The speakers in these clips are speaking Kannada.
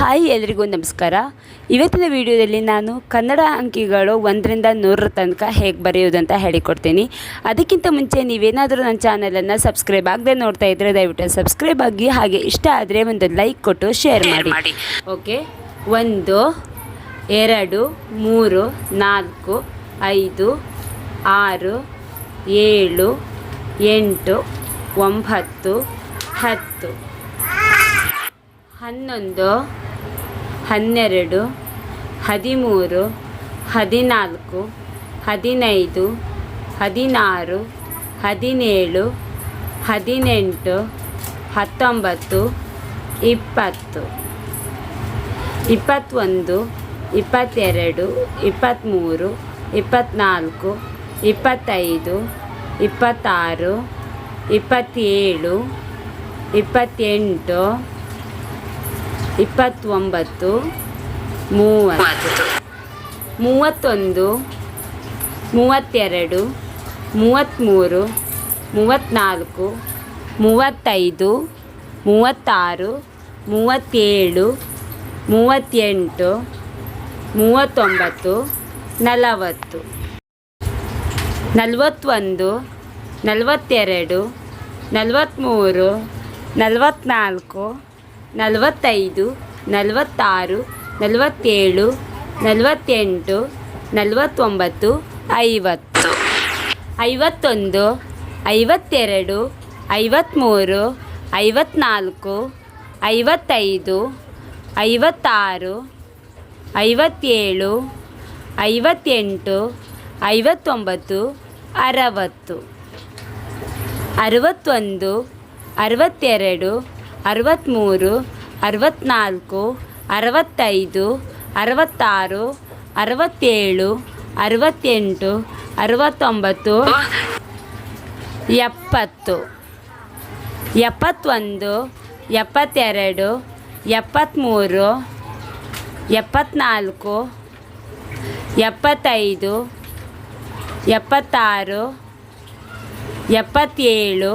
ಹಾಯ್ ಎಲ್ರಿಗೂ ನಮಸ್ಕಾರ. ಇವತ್ತಿನ ವಿಡಿಯೋದಲ್ಲಿ ನಾನು ಕನ್ನಡ ಅಂಕಿಗಳು ಒಂದರಿಂದ ನೂರರ ತನಕ ಹೇಗೆ ಬರೆಯೋದಂತ ಹೇಳಿಕೊಡ್ತೀನಿ. ಅದಕ್ಕಿಂತ ಮುಂಚೆ ನೀವೇನಾದರೂ ನನ್ನ ಚಾನಲನ್ನು ಸಬ್ಸ್ಕ್ರೈಬ್ ಆಗದೆ ನೋಡ್ತಾ ಇದ್ದರೆ ದಯವಿಟ್ಟು ಸಬ್ಸ್ಕ್ರೈಬ್ ಆಗಿ ಹಾಗೆ ಇಷ್ಟ ಆದರೆ ಒಂದು ಲೈಕ್ ಕೊಟ್ಟು ಶೇರ್ ಮಾಡಿ. ಓಕೆ ಒಂದು ಎರಡು ಮೂರು ನಾಲ್ಕು ಐದು ಆರು ಏಳು ಎಂಟು ಒಂಬತ್ತು ಹತ್ತು. ಹನ್ನೊಂದು ಹನ್ನೆರಡು, ಹದಿಮೂರು, ಹದಿನಾಲ್ಕು, ಹದಿನೈದು, ಹದಿನಾರು, ಹದಿನೇಳು, ಹದಿನೆಂಟು, ಹತ್ತೊಂಬತ್ತು, ಇಪ್ಪತ್ತು. ಇಪ್ಪತ್ತೊಂದು, ಇಪ್ಪತ್ತೆರಡು, ಇಪ್ಪತ್ತ್ಮೂರು, ಇಪ್ಪತ್ತ್ನಾಲ್ಕು, ಇಪ್ಪತ್ತೈದು, ಇಪ್ಪತ್ತಾರು, ಇಪ್ಪತ್ತೇಳು, ಇಪ್ಪತ್ತೆಂಟು ಇಪ್ಪತ್ತೊಂಬತ್ತು, ಮೂವತ್ತು. ಮೂವತ್ತೊಂದು, ಮೂವತ್ತೆರಡು, ಮೂವತ್ತ್ಮೂರು, ಮೂವತ್ತ್ನಾಲ್ಕು, ಮೂವತ್ತೈದು, ಮೂವತ್ತಾರು, ಮೂವತ್ತೇಳು, ಮೂವತ್ತೆಂಟು, ಮೂವತ್ತೊಂಬತ್ತು, ನಲವತ್ತು. ನಲವತ್ತೊಂದು, ನಲವತ್ತೆರಡು, ನಲವತ್ತ್ಮೂರು, ನಲವತ್ತ್ನಾಲ್ಕು ನಲವತ್ತೈದು, ನಲವತ್ತಾರು, ನಲವತ್ತೇಳು, ನಲವತ್ತೆಂಟು, ನಲವತ್ತೊಂಬತ್ತು, ಐವತ್ತು. ಐವತ್ತೊಂದು, ಐವತ್ತೆರಡು ಐವತ್ತ್ಮೂರು ಐವತ್ತ್ನಾಲ್ಕು ಐವತ್ತೈದು, ಐವತ್ತಾರು, ಐವತ್ತೇಳು, ಐವತ್ತೆಂಟು, ಐವತ್ತೊಂಬತ್ತು, ಅರವತ್ತು. ಅರವತ್ತೊಂದು, ಅರವತ್ತೆರಡು ಅರವತ್ತ್ಮೂರು ಅರವತ್ತ್ನಾಲ್ಕು ಅರವತ್ತೈದು, ಅರವತ್ತಾರು, ಅರವತ್ತೇಳು, ಅರವತ್ತೆಂಟು, ಅರವತ್ತೊಂಬತ್ತು, ಎಪ್ಪತ್ತು, ಎಪ್ಪತ್ತೊಂದು, ಎಪ್ಪತ್ತೆರಡು, ಎಪ್ಪತ್ತ್ಮೂರು, ಎಪ್ಪತ್ತ್ನಾಲ್ಕು, ಎಪ್ಪತ್ತೈದು, ಎಪ್ಪತ್ತಾರು, ಎಪ್ಪತ್ತೇಳು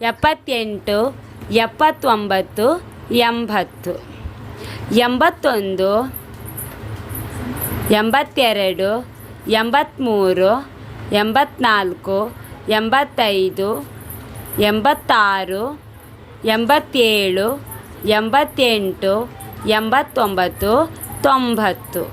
ಎಪ್ಪತ್ತೆಂಟು, ಎಪ್ಪತ್ತೊಂಬತ್ತು, ಎಂಬತ್ತು. ಎಂಬತ್ತೊಂದು, ಎಂಬತ್ತೆರಡು ಎಂಬತ್ತ್ಮೂರು ಎಂಬತ್ತ್ನಾಲ್ಕು ಎಂಬತ್ತೈದು, ಎಂಬತ್ತಾರು, ಎಂಬತ್ತೇಳು, ಎಂಬತ್ತೆಂಟು, ಎಂಬತ್ತೊಂಬತ್ತು, ತೊಂಬತ್ತು.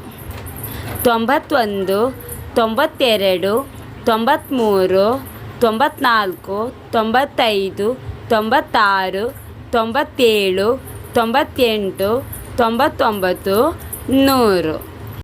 ತೊಂಬತ್ತೊಂದು, ತೊಂಬತ್ತೆರಡು ತೊಂಬತ್ತ್ಮೂರು ತೊಂಬತ್ನಾಲ್ಕು ತೊಂಬತ್ತೈದು ತೊಂಬತ್ತಾರು ತೊಂಬತ್ತೇಳು ತೊಂಬತ್ತೆಂಟು ತೊಂಬತ್ತೊಂಬತ್ತು ನೂರು